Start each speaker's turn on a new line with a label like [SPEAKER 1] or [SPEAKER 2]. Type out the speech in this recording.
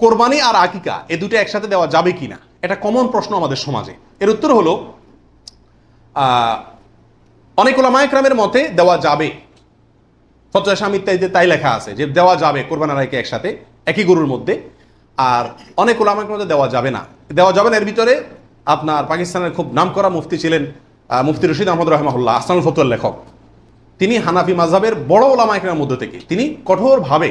[SPEAKER 1] কোরবানি আর আকিকা, এ দুটো একসাথে দেওয়া যাবে কিনা? এটা কমন প্রশ্ন আমাদের সমাজে। এর উত্তর হলো অনেক ওলামায়করামের মতে দেওয়া যাবে। ফতোয়া স্বামী তাই লেখা আছে যে দেওয়া যাবে, কোরবান আড়াইকে একসাথে, একই গরুর মধ্যে। আর অনেক ওলামাকের মধ্যে দেওয়া যাবে না। দেওয়া যাবে না, এর ভিতরে আপনার পাকিস্তানের খুব নামকরা মুফতি ছিলেন মুফতি রশিদ আহমদ রহমাহুল্লাহ আসনাল ফতুয়ার লেখক। তিনি হানাফি মাযহাবের বড় ওলামাইকের মধ্যে থেকে, তিনি কঠোরভাবে